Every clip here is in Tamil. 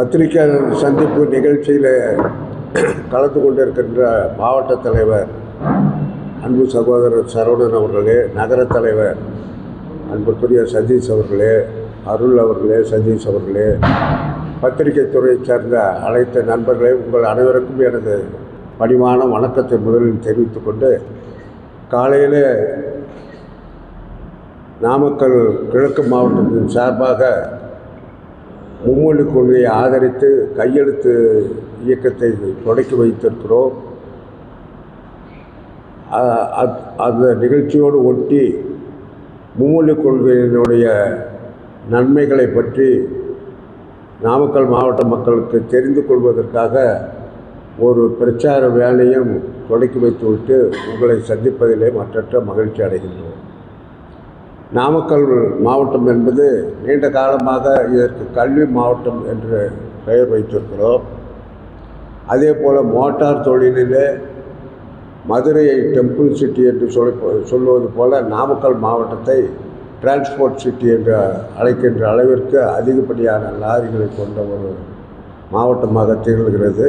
பத்திரிகையாளர் சந்திப்பு நிகழ்ச்சியில் கலந்து கொண்டிருக்கின்ற மாவட்ட தலைவர் அன்பு சகோதரர் சரவணன் அவர்களே நகர தலைவர் அன்புக்குரிய சதீஷ் அவர்களே அருள் அவர்களே சதீஷ் அவர்களே பத்திரிகை துறையைச் சேர்ந்த அனைத்து நண்பர்களே உங்கள் அனைவருக்கும் எனது பணிவான வணக்கத்தை முதலில் தெரிவித்துக்கொண்டு காலையில் நாமக்கல் கிழக்கு மாவட்டத்தின் சார்பாக மும்மொழி கொள்கையை ஆதரித்து கையெழுத்து இயக்கத்தை தொடக்கி வைத்திருக்கிறோம். அந்த நிகழ்ச்சியோடு ஒட்டி மும்மொழி கொள்கையினுடைய நன்மைகளை பற்றி நாமக்கல் மாவட்ட மக்களுக்கு தெரிந்து கொள்வதற்காக ஒரு பிரச்சார வேலையும் தொடக்கி வைத்துவிட்டு உங்களை சந்திப்பதிலே மற்றற்ற மகிழ்ச்சி அடைகின்றோம். நாமக்கல் மாவட்டம் என்பது நீண்ட காலமாக இதற்கு கல்வி மாவட்டம் என்று பெயர் வைத்திருக்கிறோம். அதே போல் மோட்டார் தொழிலிலே மதுரையை டெம்பிள் சிட்டி என்று சொல்லி சொல்லுவது போல் நாமக்கல் மாவட்டத்தை டிரான்ஸ்போர்ட் சிட்டி என்று அழைக்கின்ற அளவிற்கு அதிகப்படியான லாரிகளை கொண்ட ஒரு மாவட்டமாக திகழ்கிறது.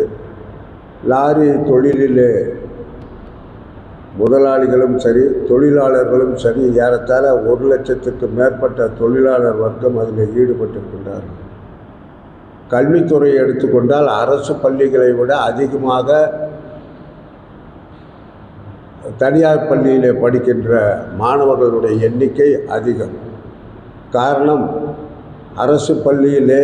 லாரி தொழிலிலே முதலாளிகளும் சரி தொழிலாளர்களும் சரி ஏறத்தாழ ஒரு லட்சத்துக்கு மேற்பட்ட தொழிலாளர் வர்க்கம் அதில் ஈடுபட்டிருக்கின்றார்கள் கல்வித்துறையை எடுத்துக்கொண்டால் அரசு பள்ளிகளை விட அதிகமாக தனியார் பள்ளியிலே படிக்கின்ற மாணவர்களுடைய எண்ணிக்கை அதிகம். காரணம் அரசு பள்ளியிலே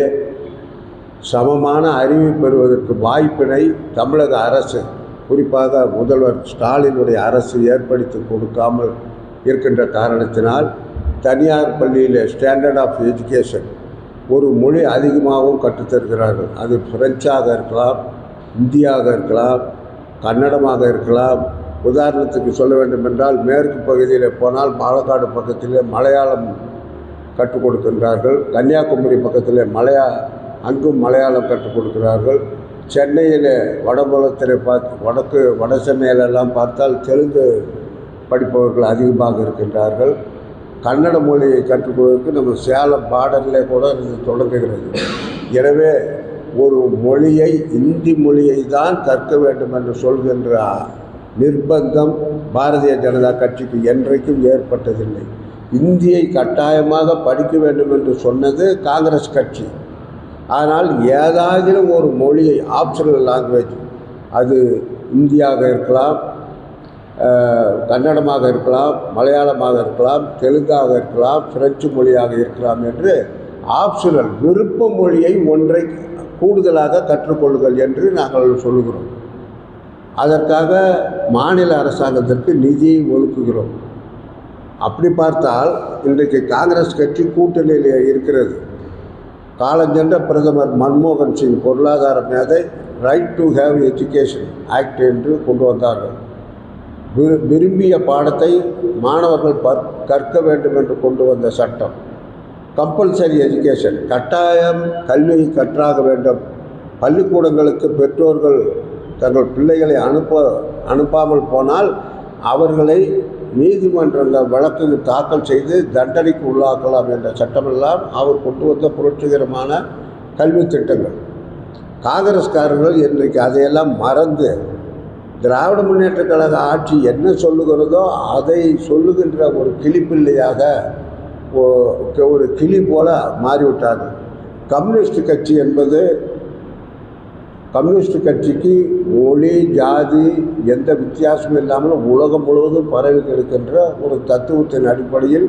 சமமான அறிவு பெறுவதற்கு வாய்ப்பினை தமிழக அரசு குறிப்பாக முதல்வர் ஸ்டாலினுடைய அரசு ஏற்படுத்தி கொடுக்காமல் இருக்கின்ற காரணத்தினால் தனியார் பள்ளியில் ஸ்டாண்டர்ட் ஆஃப் எஜுகேஷன் ஒரு மொழி அதிகமாகவும் கற்றுத்தருகிறார்கள். அது பிரெஞ்சாக இருக்கலாம் இந்தியாக இருக்கலாம் கன்னடமாக இருக்கலாம். உதாரணத்துக்கு சொல்ல வேண்டும் என்றால் மேற்கு பகுதியில் போனால் பாலக்காடு பக்கத்தில் மலையாளம் கற்றுக் கொடுக்கின்றார்கள். கன்னியாகுமரி பக்கத்தில் மலையா அங்கும் மலையாளம் கற்றுக் கொடுக்கிறார்கள். சென்னையில் வடபுலத்தில் பார்த்து வடக்கு வட சென்னையிலெல்லாம் பார்த்தால் தெலுங்கு படிப்பவர்கள் அதிகமாக இருக்கின்றார்கள். கன்னட மொழியை கற்றுக்கொள்வதற்கு நம்ம சேலம் பார்டரிலே கூட இது தொடங்குகிறது. எனவே ஒரு மொழியை இந்தி மொழியை தான் கற்க வேண்டும் என்று சொல்கின்ற நிர்பந்தம் பாரதிய ஜனதா கட்சிக்கு என்றைக்கும் ஏற்பட்டதில்லை. இந்தியை கட்டாயமாக படிக்க வேண்டும் என்று சொன்னது காங்கிரஸ் கட்சி. ஆனால் ஏதாகிலும் ஒரு மொழியை ஆப்ஷனல் லாங்குவேஜ் அது இந்தியாக இருக்கலாம் கன்னடமாக இருக்கலாம் மலையாளமாக இருக்கலாம் தெலுங்காக இருக்கலாம் பிரெஞ்சு மொழியாக இருக்கலாம் என்று ஆப்ஷனல் விருப்ப மொழியை ஒன்றை கூடுதலாக கற்றுக்கொள்ளுங்கள் என்று நாங்கள் சொல்லுகிறோம். அதற்காக மாநில அரசாங்கத்திற்கு நிதியை ஒதுக்குகிறோம். அப்படி பார்த்தால் இன்றைக்கு காங்கிரஸ் கட்சி கூட்டணியில் இருக்கிறது. காலஞ்சென்ற பிரதமர் மன்மோகன் சிங் பொருளாதார மேதை right to have education act என்று கொண்டு வந்தார்கள். விரும்பிய பாடத்தை மாணவர்கள் கற்க வேண்டும் என்று கொண்டு வந்த சட்டம். கம்பல்சரி எஜுகேஷன் கட்டாயம் கல்வியை கற்றாக வேண்டும். பள்ளிக்கூடங்களுக்கு பெற்றோர்கள் தங்கள் பிள்ளைகளை அனுப்ப அனுப்பாமல் போனால் அவர்களை நீதிமன்றங்கள் வழக்கு தாக்கல் செய்து தண்டனைக்கு உள்ளாக்கலாம் என்ற சட்டமெல்லாம் அவர் கொண்டு வந்த புரட்சிகரமான கல்வி திட்டங்கள். காங்கிரஸ்காரர்கள் இன்றைக்கு அதையெல்லாம் மறந்து திராவிட முன்னேற்ற கழக ஆட்சி என்ன சொல்லுகிறதோ அதை சொல்லுகின்ற ஒரு கிளிப்பிள்ளையாக ஒரு கிளி போல மாறிவிட்டார்கள். கம்யூனிஸ்ட் கட்சி என்பது கம்யூனிஸ்ட் கட்சிக்கு மொழி ஜாதி எந்த வித்தியாசமும் இல்லாமல் உலகம் முழுவதும் பரவி கிடக்கின்ற ஒரு தத்துவத்தின் அடிப்படையில்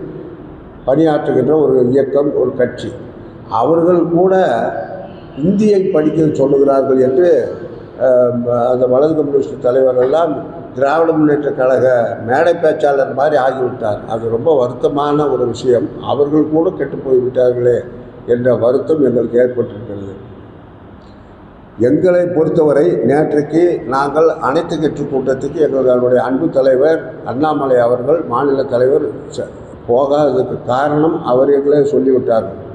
பணியாற்றுகின்ற ஒரு இயக்கம் ஒரு கட்சி. அவர்கள் கூட இந்தியை படிக்க சொல்லுகிறார்கள் என்று அந்த வலது கம்யூனிஸ்ட் தலைவர் எல்லாம் திராவிட முன்னேற்ற கழக மேடை பேச்சாளர் மாதிரி ஆகிவிட்டார். அது ரொம்ப வருத்தமான ஒரு விஷயம். அவர்கள் கூட கெட்டு போய்விட்டார்களே என்ற வருத்தம் எங்களுக்கு ஏற்பட்டிருக்கிறது. எங்களை பொறுத்தவரை நேற்றைக்கு நாங்கள் அனைத்து கட்சி கூட்டத்துக்கு எங்களுடைய அன்பு தலைவர் அண்ணாமலை அவர்கள் மாநில தலைவர் ச- போகாததுக்கு காரணம் அவர் எங்களை சொல்லிவிட்டார்கள்.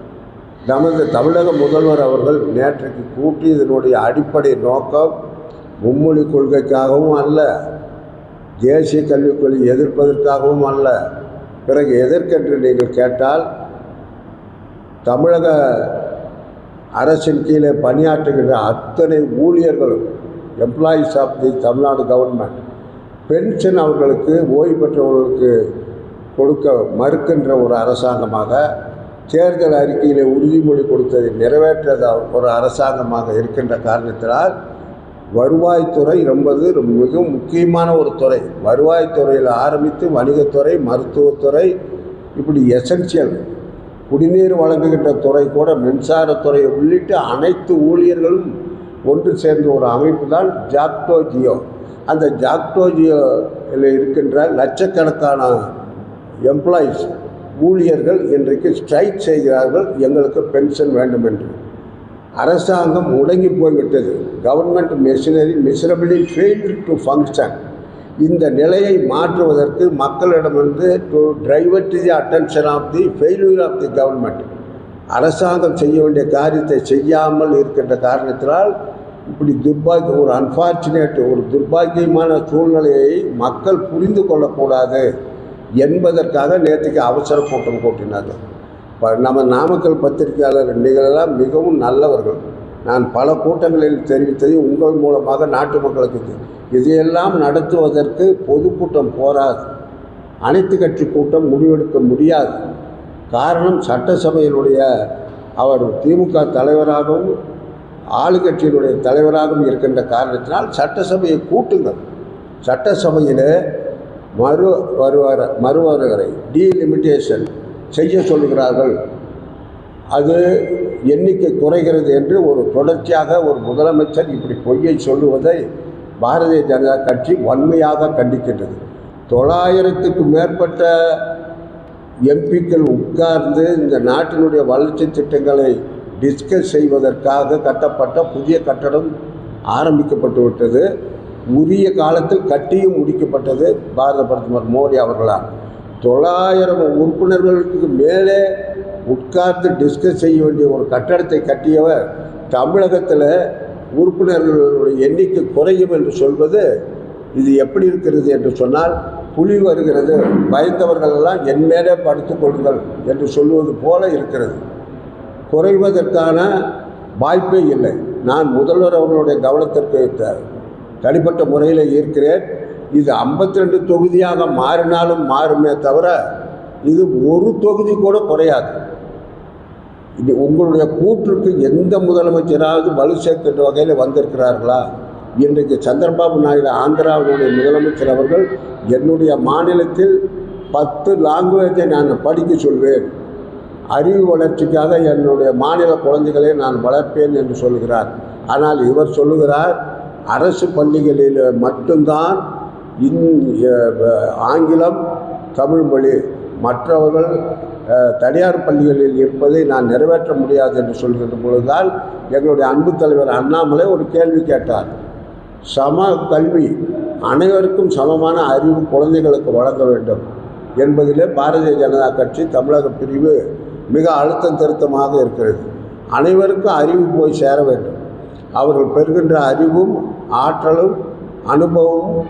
நமது தமிழக முதல்வர் அவர்கள் நேற்றைக்கு கூட்டியதனுடைய அடிப்படை நோக்கம் மும்மொழி கொள்கைக்காகவும் அல்ல தேசிய கல்விக் கொள்கை எதிர்ப்பதற்காகவும் அல்ல. பிறகு எதற்கென்று நீங்கள் கேட்டால் தமிழக அரசின் கீழே பணியாற்றுகின்ற அத்தனை ஊழியர்களும் employees of the Tamil Nadu government pension அவர்களுக்கு ஓய்வு பெற்றவர்களுக்கு கொடுக்க மறுக்கின்ற ஒரு அரசாங்கமாக தேர்தல் அறிக்கையில் உறுதிமொழி கொடுத்ததை நிறைவேற்றாத ஒரு அரசாங்கமாக இருக்கின்ற காரணத்தினால் வருவாய்த்துறை என்பது மிகவும் முக்கியமான ஒரு துறை. வருவாய்த்துறையில் ஆரம்பித்து வணிகத்துறை மருத்துவத்துறை இப்படி எசென்சியல் குடிநீர் வழங்குகின்ற துறை கூட மின்சாரத்துறை உள்ளிட்ட அனைத்து ஊழியர்களும் ஒன்று சேர்ந்த ஒரு அமைப்பு தான் ஜாக்டோ ஜியோ. அந்த ஜாக்டோ ஜியோவில் இருக்கின்ற லட்சக்கணக்கான எம்ப்ளாயீஸ் ஊழியர்கள் இன்றைக்கு ஸ்ட்ரைக் செய்கிறார்கள் எங்களுக்கு பென்ஷன் வேண்டும் என்று. அரசாங்கம் முடங்கி போய்விட்டது. Government machinery miserably failed to function இந்த நிலையை மாற்றுவதற்கு மக்களிடமிருந்து to driver to the attention of the failure of the government அரசாங்கம் செய்ய வேண்டிய காரியத்தை செய்யாமல் இருக்கின்ற காரணத்தினால் இப்படி துர்பாக்கிய ஒரு அன்ஃபார்ச்சுனேட் ஒரு துர்பாக்கியமான சூழ்நிலையை மக்கள் புரிந்து கொள்ளக்கூடாது என்பதற்காக நேற்றுக்கு அவசர கூட்டம் கூட்டினார்கள் இப்போ நம்ம நாமக்கல் பத்திரிகையாளர் நீங்களெல்லாம் மிகவும் நல்லவர்கள். நான் பல கூட்டங்களில் தெரிவித்ததை உங்கள் மூலமாக நாட்டு மக்களுக்கு இதையெல்லாம் நடத்துவதற்கு பொதுக்கூட்டம் போராது. அனைத்து கட்சி கூட்டம் முடிவெடுக்க முடியாது. காரணம் சட்டசபையினுடைய அவர் திமுக தலைவராகவும் ஆளுங்கட்சியினுடைய தலைவராகவும் இருக்கின்ற காரணத்தினால் சட்டசபையை கூட்டுங்கள். சட்டசபையில் மறு வருவார மறுவரை டீலிமிட்டேஷன் செய்ய சொல்கிறார்கள் அது எண்ணிக்கை குறைகிறது என்று ஒரு தொடர்ச்சியாக ஒரு முதலமைச்சர் இப்படி பொய்யை சொல்லுவதை பாரதிய ஜனதா கட்சி வன்மையாக கண்டிக்கின்றது. தொள்ளாயிரத்துக்கு மேற்பட்ட எம்பிக்கள் உட்கார்ந்து இந்த நாட்டினுடைய வளர்ச்சி திட்டங்களை டிஸ்கஸ் செய்வதற்காக கட்டப்பட்ட புதிய கட்டடம் ஆரம்பிக்கப்பட்டு விட்டது. உரிய காலத்தில் கட்டியும் முடிக்கப்பட்டது. பாரத பிரதமர் மோடி அவர்களால் தொள்ளாயிரம் உறுப்பினர்களுக்கு மேலே உட்கார்ந்து டிஸ்கஸ் செய்ய வேண்டிய ஒரு கட்டடத்தை கட்டியவர் தமிழகத்தில் உறுப்பினர்களுடைய எண்ணிக்கை குறையும் என்று சொல்வது இது எப்படி இருக்கிறது என்று சொன்னால் புலி வருகிறது. பயந்தவர்கள் எல்லாம் என் மேலே படுத்துக் கொள்ளுங்கள் என்று சொல்லுவது போல இருக்கிறது. குறைவதற்கான வாய்ப்பே இல்லை. நான் முதல்வர் அவர்களுடைய கவனத்திற்கு த- தனிப்பட்ட முறையில் ஈர்க்கிறேன் இது 52 ரெண்டு தொகுதியாக மாறினாலும் மாறுமே தவிர இது ஒரு தொகுதி கூட குறையாது. இது உங்களுடைய கூற்றுக்கு எந்த முதலமைச்சராவது வலு சேர்க்கின்ற வகையில் வந்திருக்கிறார்களா? இன்றைக்கு சந்திரபாபு நாயுடு ஆந்திராவினுடைய முதலமைச்சர் அவர்கள் என்னுடைய மாநிலத்தில் பத்து லாங்குவேஜை நான் படிக்க சொல்வேன். அறிவு வளர்ச்சிக்காக என்னுடைய மாநில குழந்தைகளை நான் வளர்ப்பேன் என்று சொல்கிறார். ஆனால் இவர் சொல்லுகிறார் அரசு பள்ளிகளில் மட்டும்தான் இன் ஆங்கிலம் தமிழ் மொழி மற்றவர்கள் தனியார் பள்ளிகளில் இருப்பதை நான் நிறைவேற்ற முடியாது என்று சொல்கின்ற பொழுதுதான் எங்களுடைய அன்பு தலைவர் அண்ணாமலை ஒரு கேள்வி கேட்டார். சம கல்வி அனைவருக்கும் சமமான அறிவு குழந்தைகளுக்கு வழங்க வேண்டும் என்பதிலே பாரதிய ஜனதா கட்சி தமிழக பிரிவு மிக அழுத்தம் திருத்தமாக இருக்கிறது. அனைவருக்கும் அறிவு போய் சேர வேண்டும். அவர்கள் பெறுகின்ற அறிவும் ஆற்றலும் அனுபவமும்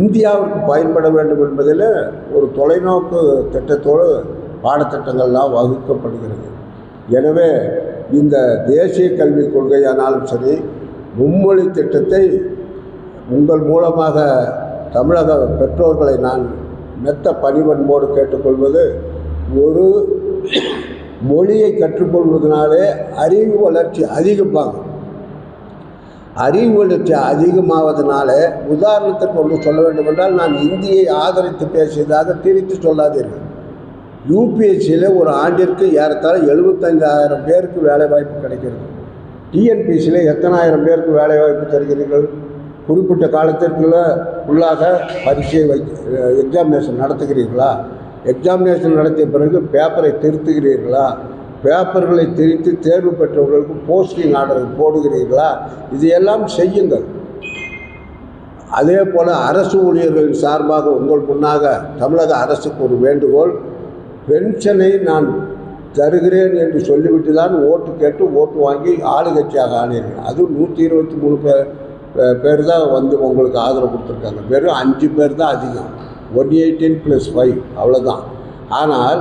இந்தியாவிற்கு பயன்பட வேண்டும் என்பதில் ஒரு தொலைநோக்கு திட்டத்தோடு பாடத்திட்டங்கள்லாம் வகுக்கப்படுகிறது. எனவே இந்த தேசிய கல்விக் கொள்கையானாலும் சரி மும்மொழி திட்டத்தை உங்கள் மூலமாக தமிழக பெற்றோர்களை நான் மெத்த பணிவன்போடு கேட்டுக்கொள்வது ஒரு மொழியை கற்றுக்கொள்வதனாலே அறிவு வளர்ச்சி அதிகமாகும். அறிவு வளர்ச்சி அதிகமாவதனால உதாரணத்திற்கு ஒன்று சொல்ல வேண்டும் என்றால் நான் இந்தியை ஆதரித்து பேசியதாக திரித்து சொல்லாதீர்கள். யூபிஎஸ்சியில் ஒரு ஆண்டிற்கு ஏறத்தாழ எழுபத்தஞ்சாயிரம் பேருக்கு வேலைவாய்ப்பு கிடைக்கிறது. டிஎன்பிசியில் எத்தனாயிரம் பேருக்கு வேலைவாய்ப்பு தருகிறீர்கள்? குறிப்பிட்ட காலத்திற்குள்ள உள்ளாக பரீட்சை வை எக்ஸாமினேஷன் நடத்துகிறீர்களா? எக்ஸாமினேஷன் நடத்திய பிறகு பேப்பரை திருத்துகிறீர்களா? பேப்பர்களை திரித்து தேர்வு பெற்றவர்களுக்கு போஸ்டிங் ஆர்டர் போடுகிறீர்களா? இதையெல்லாம் செய்யுங்கள். அதே போல் அரசு ஊழியர்களின் சார்பாக உங்கள் முன்னாக தமிழக அரசுக்கு ஒரு வேண்டுகோள் பென்ஷனை நான் தருகிறேன் என்று சொல்லிவிட்டு தான் ஓட்டு கேட்டு ஓட்டு வாங்கி ஆளுங்கட்சியாக ஆனீர்கள் அதுவும் நூற்றி இருபத்தி மூணு பேர் பேர் தான் வந்து உங்களுக்கு ஆதரவு கொடுத்துருக்காங்க. வெறும் அஞ்சு பேர் தான் அதிகம். ஒன் எயிட்டீன் ப்ளஸ் ஃபைவ் அவ்வளோதான் ஆனால்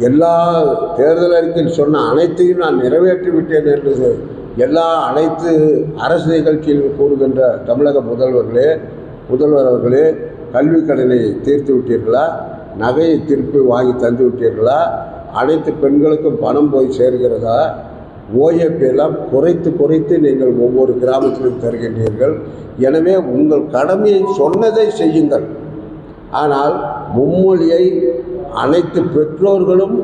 எல்லா தேர்தல் அறிக்கையில் சொன்ன அனைத்தையும் நான் நிறைவேற்றி விட்டேன் என்று எல்லா அனைத்து அரசு நிகழ்ச்சியில் கூறுகின்ற தமிழக முதல்வர்களே முதல்வர் அவர்களே கல்விக் கடனை தீர்த்து விட்டீர்களா நகையை திருப்பி வாங்கி தந்து விட்டீர்களா? அனைத்து பெண்களுக்கும் பணம் போய் சேர்கிறதா? ஓஏபி எல்லாம் குறைத்து குறைத்து நீங்கள் ஒவ்வொரு கிராமத்திலும் தருகின்றீர்கள். எனவே உங்கள் கடமையை சொன்னதை செய்யுங்கள். ஆனால் மும்மொழியை அனைத்து பெற்றோர்களும்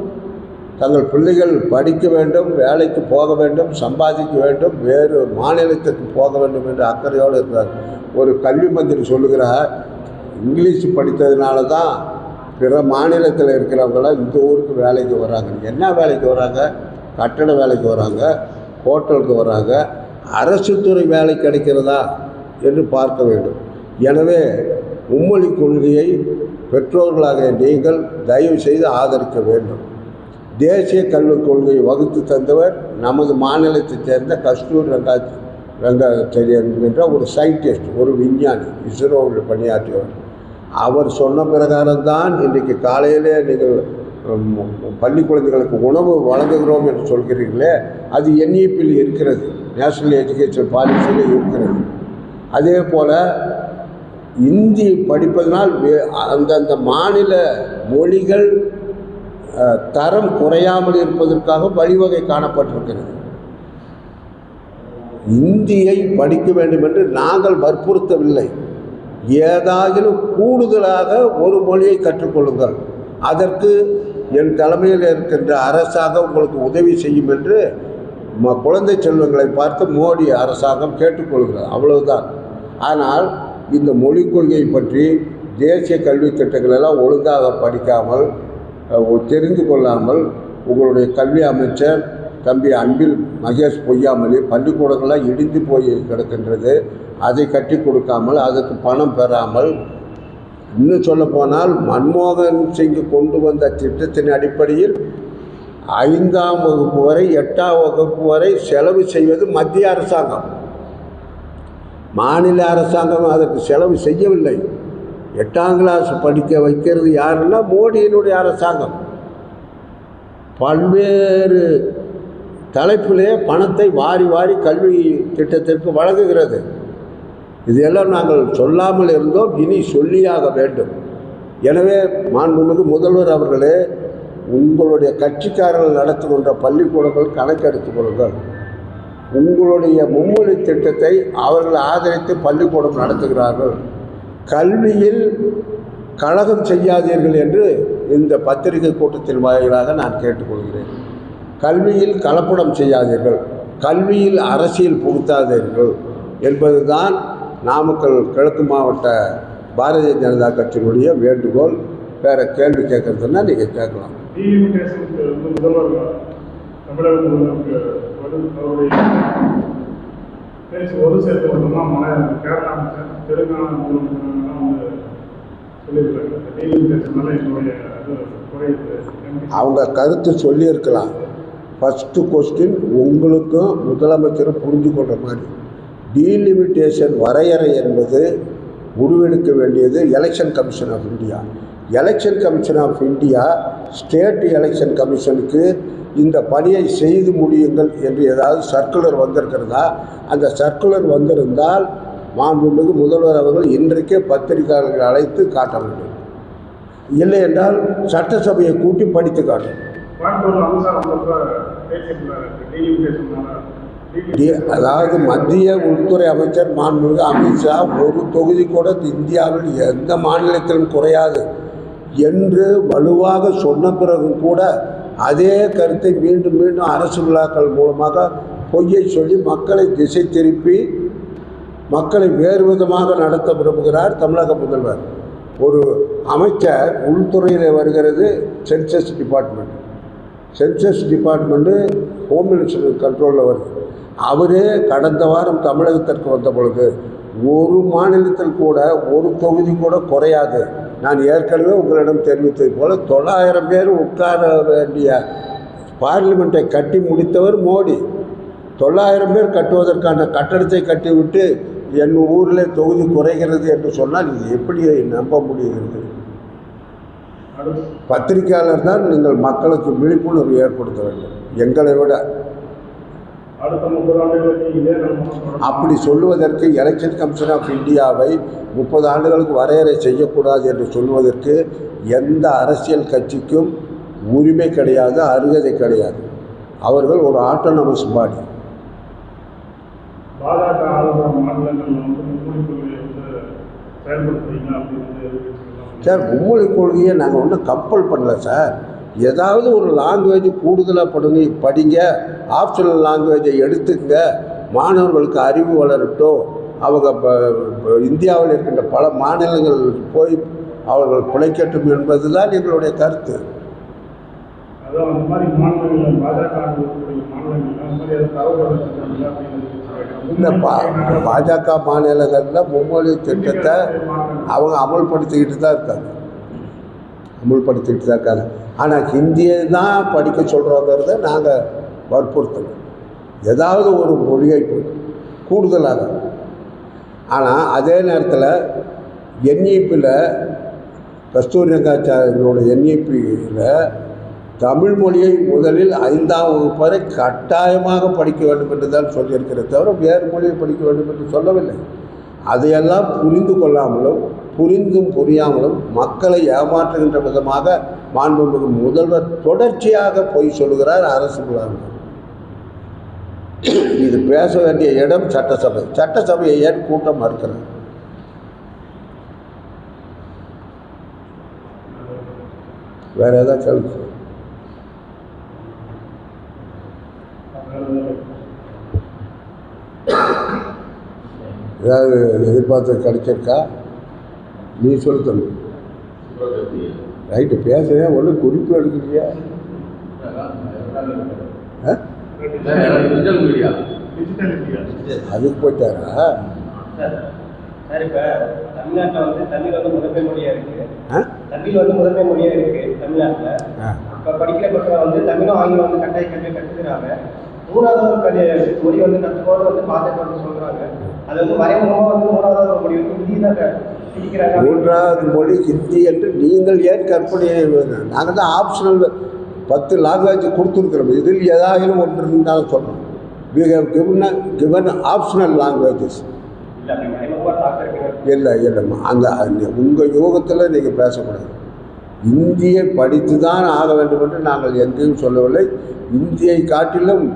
தங்கள் பிள்ளைகள் படிக்க வேண்டும் வேலைக்கு போக வேண்டும் சம்பாதிக்க வேண்டும் வேறு மாநிலத்துக்கு போக வேண்டும் என்ற அக்கறையோடு இருக்கிறார் ஒரு கல்வி மந்திரி சொல்லுகிறார். இங்கிலீஷ் படித்ததுனால தான் பிற மாநிலத்தில் இருக்கிறவங்களாம் இந்த ஊருக்கு வேலைக்கு வராங்க என்ன வேலைக்கு வராங்க கட்டட வேலைக்கு வராங்க ஹோட்டலுக்கு வராங்க அரசு துறை வேலை கிடைக்கிறதா என்று பார்க்க வேண்டும் எனவே மும்மொழி கொள்கையை பெற்றோர்களாக நீங்கள் தயவு செய்து ஆதரிக்க வேண்டும் தேசிய கல்விக் கொள்கையை வகுத்து தந்தவர் நமது மாநிலத்தைச் சேர்ந்த கஸ்தூர் ரங்கா ரங்காச்சாரியன் என்ற ஒரு சயின்டிஸ்ட் ஒரு விஞ்ஞானி இஸ்ரோவில் பணியாற்றியவர் அவர் சொன்ன பிரகாரம்தான் இன்றைக்கு காலையிலே நீங்கள் பள்ளி குழந்தைகளுக்கு உணவு வழங்குகிறோம் என்று சொல்கிறீர்களே அது என்இபியில் இருக்கிறது. நேஷனல் எஜுகேஷன் பாலிசியில் இருக்கிறது. அதே போல் இந்தி படிப்பதனால் அந்தந்த மாநில மொழிகள் தரம் குறையாமல் இருப்பதற்காக வழிவகை காணப்பட்டிருக்கிறது. இந்தியை படிக்க வேண்டும் என்று நாங்கள் வற்புறுத்தவில்லை. ஏதாகிலும் கூடுதலாக ஒரு மொழியை கற்றுக்கொள்ளுங்கள். அதற்கு என் தலைமையில் இருக்கின்ற அரசாக உங்களுக்கு உதவி செய்யும் என்று ம குழந்தை செல்வங்களை பார்த்து மோடி அரசாங்கம் கேட்டுக்கொள்கிறது. அவ்வளவுதான். ஆனால் இந்த மொழிக் கொள்கையை பற்றி தேசிய கல்வித் திட்டங்கள் எல்லாம் ஒழுங்காக படிக்காமல் தெரிந்து கொள்ளாமல் உங்களுடைய கல்வி அமைச்சர் தம்பி அன்பில் மகேஷ் பொய்யாமலி பள்ளிக்கூடங்களாக இடிந்து போய் கிடக்கின்றது. அதை கட்டி கொடுக்காமல் அதுக்கு பணம் பெறாமல் இன்னும் சொல்ல போனால் மன்மோகன் சிங் கொண்டு வந்த திட்டத்தின் அடிப்படையில் ஐந்தாம் வகுப்பு வரை எட்டாம் வகுப்பு வரை செலவு செய்வது மத்திய அரசாங்கம். மாநில அரசாங்கம் அதற்கு செலவு செய்யவில்லை. எட்டாம் கிளாஸ் படிக்க வைக்கிறது யாருன்னா மோடியினுடைய அரசாங்கம். பல்வேறு தலைப்பிலே பணத்தை வாரி வாரி கல்வி திட்டத்திற்கு வழங்குகிறது. இதையெல்லாம் நாங்கள் சொல்லாமல் இருந்தோம். இனி சொல்லியாக வேண்டும். எனவே மாண்புமிகு முதல்வர் அவர்களே உங்களுடைய கட்சிக்காரர்கள் நடத்துகின்ற பள்ளிக்கூடங்கள் கணக்கெடுத்துக் கொள்ளுங்கள். உங்களுடைய மும்மொழி திட்டத்தை அவர்கள் ஆதரித்து பள்ளிக்கூடம் நடத்துகிறார்கள். கல்வியில் கழகம் செய்யாதீர்கள் என்று இந்த பத்திரிகை கூட்டத்தின் வாயிலாக நான் கேட்டுக்கொள்கிறேன். கல்வியில் கலப்படம் செய்யாதீர்கள். கல்வியில் அரசியல் புகுத்தாதீர்கள் என்பதுதான் நாமக்கல் கிழக்கு மாவட்ட பாரதிய ஜனதா கட்சியினுடைய வேண்டுகோள். வேறு கேள்வி கேட்குறதுன்னா நீங்கள் கேட்கலாம். அவங்க கருத்து சொல்லியிருக்கலாம். ஃபஸ்ட்டு கொஸ்டின் உங்களுக்கும் முதலமைச்சரும் புரிஞ்சு கொள்கிற மாதிரி. டீலிமிட்டேஷன் வரையறை என்பது முடிவெடுக்க வேண்டியது election commission of India election commission of India state election கமிஷனுக்கு இந்த பணியை செய்து முடியுங்கள் என்று ஏதாவது சர்க்குலர் வந்திருக்கிறதா? அந்த சர்க்குலர் வந்திருந்தால் மாண்புமிகு முதல்வர் அவர்கள் இன்றைக்கே பத்திரிகையாளர்களை அழைத்து காட்ட வேண்டும். இல்லை என்றால் சட்டசபையை கூட்டி படித்து காட்டணும் அதாவது மத்திய உள்துறை அமைச்சர் மாண்புமிகு அமித்ஷா ஒரு தொகுதி கூட இந்தியாவில் எந்த மாநிலத்திலும் குறையாது என்று வலுவாக சொன்ன பிறகு கூட அதே கருத்தை மீண்டும் மீண்டும் அரசு விழாக்கள் மூலமாக பொய்யை சொல்லி மக்களை திசை திருப்பி மக்களை வேறு விதமாக நடத்த விரும்புகிறார் தமிழக முதல்வர். ஒரு அமைச்சர் உள்துறையில் வருகிறது census department. Census department home minister கண்ட்ரோலில் வருது. அவரே கடந்த வாரம் தமிழகத்திற்கு வந்த பொழுது ஒரு மாநிலத்தில் கூட ஒரு தொகுதி கூட குறையாது. நான் ஏற்கனவே உங்களிடம் தெரிவித்தது போல் தொள்ளாயிரம் பேர் உட்கார வேண்டிய பார்லிமெண்ட்டை கட்டி முடித்தவர் மோடி. தொள்ளாயிரம் பேர் கட்டுவதற்கான கட்டடத்தை கட்டிவிட்டு என் ஊரில் தொகுதி குறைகிறது என்று சொன்னால் இது எப்படி நம்ப முடிகிறது? பத்திரிகையாளர் தான் நீங்கள் மக்களுக்கு விழிப்புணர்வு ஏற்படுத்த வேண்டும். எங்களை விட. அப்படி சொல்லுவதற்கு எலெக்ஷன் கமிஷன் ஆஃப் இந்தியாவை முப்பது ஆண்டுகளுக்கு வரையறை செய்யக்கூடாது என்று சொல்வதற்கு எந்த அரசியல் கட்சிக்கும் உரிமை கிடையாது அருகதை கிடையாது. அவர்கள் ஒரு ஆட்டோனமஸ் பாடி பாஜக ஆளுநர் வந்து சார் மும்மொழி கொள்கையை நாங்கள் ஒன்றும் கம்பல் பண்ணல சார். ஏதாவது ஒரு லாங்குவேஜ் கூடுதலாக படுங்க படிங்க ஆப்ஷனல் லாங்குவேஜை எடுத்துங்க மாணவர்களுக்கு அறிவு வளரட்டும். அவங்க இந்தியாவில் இருக்கின்ற பல மாநிலங்கள் போய் அவர்கள் பிழைக்கட்டும் என்பது தான் எங்களுடைய கருத்து. அதாவது அந்த மாதிரி மாநிலங்கள் பாஜக மாநிலங்கள் அந்த மாதிரி தரவு இந்த பா பாஜக மாநிலங்களில் மும்மொழி திட்டத்தை அவங்க அமல்படுத்திக்கிட்டு தான் இருக்காங்க. அமல்படுத்திக்கிட்டு தான் இருக்காங்க. ஆனால் ஹிந்தியை தான் படிக்க சொல்கிறோங்கிறத நாங்கள் வற்புறுத்தணும். ஏதாவது ஒரு மொழியை கூடுதலாக. ஆனால் அதே நேரத்தில் என்இபியில் கஸ்தூரி ரங்காச்சாரியனோட என்இபியில் தமிழ் மொழியை முதலில் ஐந்தாம் வகுப்பு வரை கட்டாயமாக படிக்க வேண்டும் என்று தான் சொல்லியிருக்கிறேன் தவிர வேறு மொழியை படிக்க வேண்டும் என்று சொல்லவில்லை. அதையெல்லாம் புரிந்து கொள்ளாமலும் புரிந்தும் புரியாமலும் மக்களை ஏமாற்றுகின்ற விதமாக மாண்புமிகு முதல்வர் தொடர்ச்சியாக பொய் சொல்லுகிறார் அரசு விழாவில் இது பேச வேண்டிய இடம் சட்டசபை. சட்டசபையை ஏன் கூட்டம் மறுக்கிறது? வேறு ஏதாவது கேள்வி? ஏதாவது எதிர்பார்த்து கிடைச்சிருக்கா? நீ சொல்லு தம்பி. ரைட்டு பேசுகிறேன் ஒன்றும் குறிப்பு எடுக்கலையா ஆ? அதுக்கு போயிட்டாரா? சார் இப்போ தமிழ்நாட்டில் வந்து தமிழ் வந்து முதன்மை மொழியாக இருக்குது ஆ? தமிழ் வந்து முதன்மை மொழியாக இருக்குது தமிழ்நாட்டில் இப்போ படிக்கிற பசங்க வந்து தமிழும் ஆங்கிலம் வந்து கட்டாய கல்வி கற்றுக்கிறாங்க மூணாவது கல்வி மொழி வந்து கற்றுக்கோன்னு வந்து பாஜக வந்து சொல்கிறாங்க அது வந்து மறைமுகமாக வந்து மூணாவது ஒரு வந்து ஹிந்தி தான் மூன்றாவது மொழி ஹிந்தி என்று நீங்கள் ஏன் கற்பனை நாங்கள் தான் ஆப்ஷனல் பத்து லாங்குவேஜ் கொடுத்துருக்குறோம். இதில் ஏதாயிலும் ஒன்று இருந்தாலும் சொல்கிறோம் we have given given optional languages இல்லை இல்லைம்மா அந்த உங்கள் யோகத்தில் நீங்கள் பேசக்கூடாது. இந்தியை படித்து தான் ஆக வேண்டும் என்று நாங்கள் எங்கேயும் சொல்லவில்லை. இந்தியை காட்டிலும்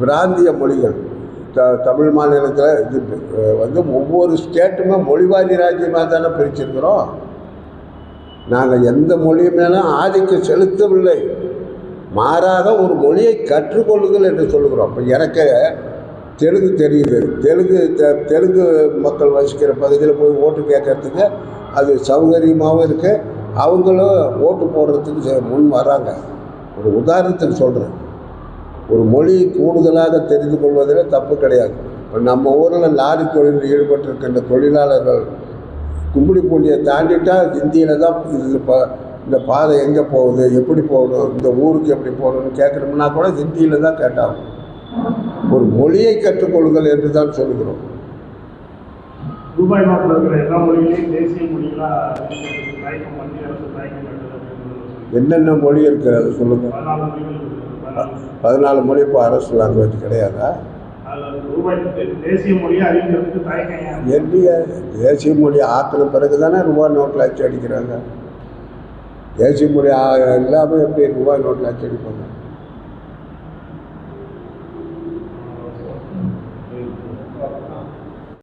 பிராந்திய மொழிகள் த தமிழ் மாநிலத்தில் இது வந்து ஒவ்வொரு ஸ்டேட்டுமே மொழிவாரி ராஜ்யமாக தானே பிரிச்சிருக்கிறோம். நாங்கள் எந்த மொழி மேலும் ஆதிக்கம் செலுத்தவில்லை. மாறாக ஒரு மொழியை கற்றுக்கொள்ளுங்கள் என்று சொல்லுகிறோம். இப்போ எனக்கு தெலுங்கு தெரியுது. தெலுங்கு தெ- தெலுங்கு மக்கள் வசிக்கிற பகுதியில் போய் ஓட்டு கேட்கறதுக்கு அது சௌகரியமாகவும் இருக்குது அவங்களும் ஓட்டு போடுறதுக்கு செ- முன் வராங்க ஒரு உதாரணத்துக்கு சொல்கிறேன் ஒரு மொழி கூடுதலாக தெரிந்து கொள்வதில் தப்பு கிடையாது. இப்போ நம்ம ஊரில் லாரி தொழிலில் ஈடுபட்டிருக்கின்ற தொழிலாளர்கள் கும்படிப்பூண்டியை தாண்டிட்டா ஹிந்தியில் தான் இது இப்போ இந்த பாதை எங்கே போகுது எப்படி போகணும் இந்த ஊருக்கு எப்படி போகணும்னு கேட்கணும்னா கூட ஹிந்தியில் தான் கேட்டாகும் ஒரு மொழியை கற்றுக்கொள்ளுங்கள் என்று தான் சொல்கிறோம் நோட்டில் இருக்கிற எல்லா மொழிகளையும் தேசிய மொழிகளாக என்னென்ன மொழி இருக்குது அதை சொல்லுங்கள் பதினாலு மொழி இப்போ அரசு லாங்குவேஜ் கிடையாதா? தேசிய மொழியை தேசிய மொழி ஆத்தின பிறகு தானே ரூபாய் நோட்டில் அச்சு அடிக்கிறாங்க. தேசிய மொழி ஆ- இல்லாமல் எப்படி ரூபாய் நோட்டில் அச்சு அடிப்பாங்க?